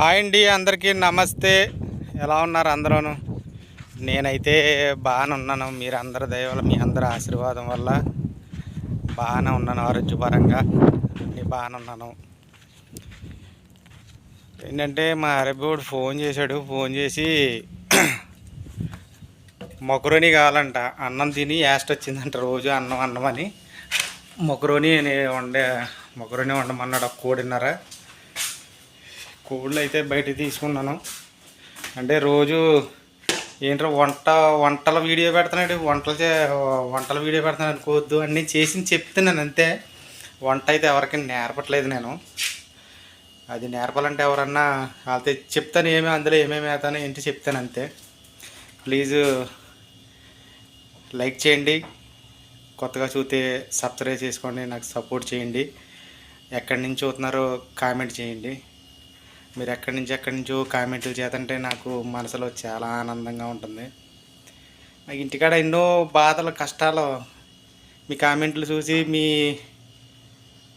Hi అండి అందరికీ నమస్తే. ఎలా ఉన్నారు అందరూను? నేనైతే బాగానే ఉన్నాను. మీరు అందరి దయ మీ అందరి ఆశీర్వాదం వల్ల బాగానే ఉన్నాను ఆరోగ్యపరంగా. అన్నీ బాగానే ఉన్నాను. ఏంటంటే మా అరబ్బోడు ఫోన్ చేశాడు. ఫోన్ చేసి మొకరోని కావాలంట. అన్నం తిని యాస్ట్ వచ్చిందంట రోజు అన్నం అన్నం అని. మొకరోని వండే మొకరోని వండమన్నాడు ఒక కోడిన్నర. కోళ్ళు అయితే బయట తీసుకున్నాను. అంటే రోజు ఏంటో వంట వంటల వీడియో పెడుతున్నాడు వంటలు చే వంటల వీడియో పెడుతున్నాను అనుకోవద్దు అన్నీ చేసి చెప్తున్నాను అంతే. వంట అయితే ఎవరికి నేర్పట్లేదు నేను. అది నేర్పాలంటే ఎవరన్నా వాళ్ళతో చెప్తాను ఏమి అందులో ఏమేమి వేస్తానో ఏంటి చెప్తాను అంతే. ప్లీజ్ లైక్ చేయండి. కొత్తగా చూస్తే సబ్స్క్రైబ్ చేసుకోండి. నాకు సపోర్ట్ చేయండి. ఎక్కడి నుంచి చూస్తున్నారో కామెంట్ చేయండి. మీరు ఎక్కడి నుంచి ఎక్కడి నుంచో కామెంట్లు చేతంటే నాకు మనసులో చాలా ఆనందంగా ఉంటుంది. నాకు ఇంటికాడ ఎన్నో బాధలు కష్టాలు మీ కామెంట్లు చూసి మీ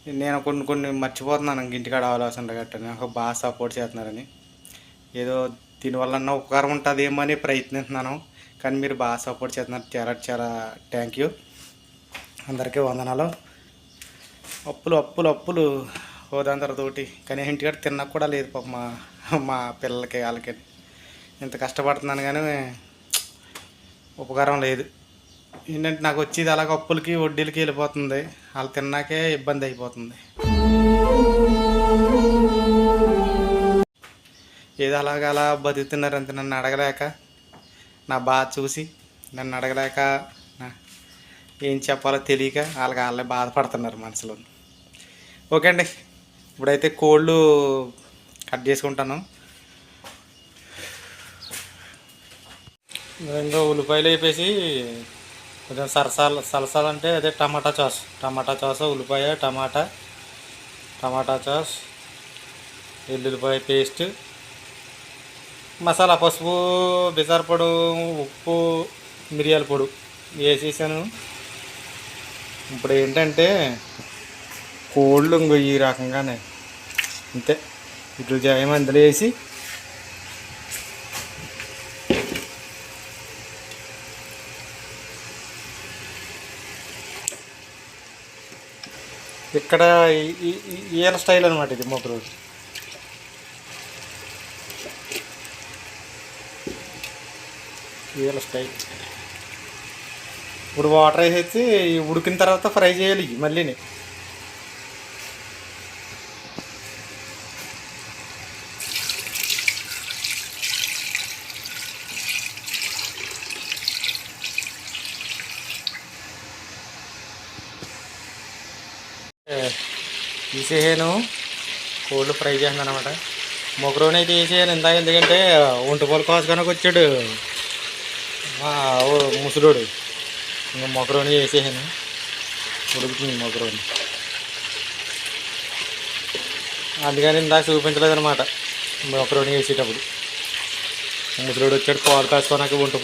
నేను కొన్ని కొన్ని మర్చిపోతున్నాను ఇంక ఇంటికాడ ఆలోచన గట్ట నాకు బాగా సపోర్ట్ చేస్తున్నారని. ఏదో దీనివల్ల ఉపకారం ఉంటుందేమో అని ప్రయత్నిస్తున్నాను. కానీ మీరు బాగా సపోర్ట్ చేస్తున్నారు. చాలా చాలా థ్యాంక్ యూ. అందరికీ వందనాలు. అప్పులు అప్పులు అప్పులు. హోదాంతరతోటి కానీ ఇంటికాడ తిన్నా కూడా లేదు పాప మా మా పిల్లలకి వాళ్ళకి. ఇంత కష్టపడుతున్నాను కానీ ఉపకారం లేదు. ఏంటంటే నాకు వచ్చేది అలాగ అప్పులకి వడ్డీలకి వెళ్ళిపోతుంది. వాళ్ళు తిన్నాకే ఇబ్బంది అయిపోతుంది. ఏదో అలాగ అలా బతుకుతున్నారంత నన్ను అడగలేక నా బాధ చూసి నన్ను అడగలేక నా- ఏం చెప్పాలో తెలియక వాళ్ళకి వాళ్ళే బాధపడుతున్నారు మనసులో. ఓకే అండి. ఇప్పుడైతే కోళ్ళు కట్ చేసుకుంటాను. ఇంకా ఉల్లిపాయలు వేపేసి కొంచెం సరసాలు సలసాలు అంటే అదే టమాటా చాస్ టమాటా చాస్ ఉల్లిపాయ టమాటా టమాటా చాస్ ఎల్లుల్లిపాయ పేస్ట్ మసాలా పసుపు బిజార్ పొడు ఉప్పు మిరియాల పొడి వేసేసాను. ఇప్పుడు ఏంటంటే కోళ్ళు ఇంకో ఈ రకంగానే అంతే. ఇట్లు జాయం అందులో వేసి ఇక్కడ ఈ- స్టైల్ అనమాట ఇది మూత రోజు. ఈయన స్టైల్. ఇప్పుడు వాటర్ వేసేసి ఉడికిన తర్వాత ఫ్రై చేయాలి మళ్ళీని. తీసేసాను కోళ్ళు ఫ్రై చేస్తున్నాను అనమాట మొగరోని అయితే వేసేయాను ఇందాక ఎందుకంటే ఒంటి పూల కోసుకొని వచ్చాడు మా ముసలోడు. ఇంకా మొగరోని వేసేసాను ఉడుకుతుంది మొగరోని. అందుకని ఇందాక చూపించలేదనమాట మొగరోని వేసేటప్పుడు. ముసలోడు వచ్చాడు పాలు కాసుకోనాక ఒంటి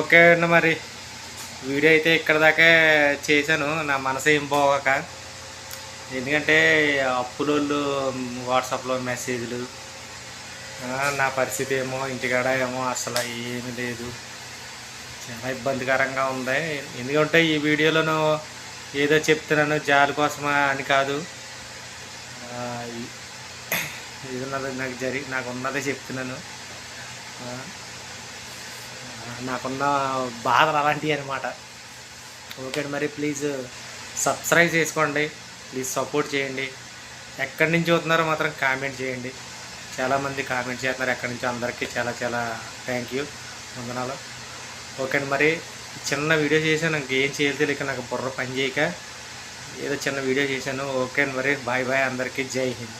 ఓకే అండి మరి. వీడియో అయితే ఇక్కడ దాకా చేశాను. నా మనసు ఏం పోగాక. ఎందుకంటే అప్పులోళ్ళు వాట్సాప్లో మెసేజ్లు నా పరిస్థితి ఏమో ఇంటికాడ ఏమో అసలు ఏమి లేదు. చాలా ఇబ్బందికరంగా ఉంది. ఎందుకంటే ఈ వీడియోలోనూ ఏదో చెప్తున్నాను జాలి కోసమా అని కాదు. ఇది ఉన్నది నాకు జరి నాకు ఉన్నదే చెప్తున్నాను. నాకున్న బాధలు అలాంటివి అనమాట ఓకే మరి ప్లీజ్ సబ్స్క్రైబ్ చేసుకోండి. ప్లీజ్ సపోర్ట్ చేయండి. ఎక్కడి నుంచి చూస్తున్నారో మాత్రం కామెంట్ చేయండి. చాలామంది కామెంట్ చేస్తున్నారు ఎక్కడి నుంచి అందరికీ చాలా చాలా థ్యాంక్ యూ వందనాలు. ఓకే అండి మరి చిన్న వీడియో చేశాను ఇంకేం చేయాలి తెలియక నాకు బుర్ర పని చేయక ఏదో చిన్న వీడియో చేశాను. ఓకే అండి మరి బాయ్ బాయ్ అందరికీ. జై హింద్.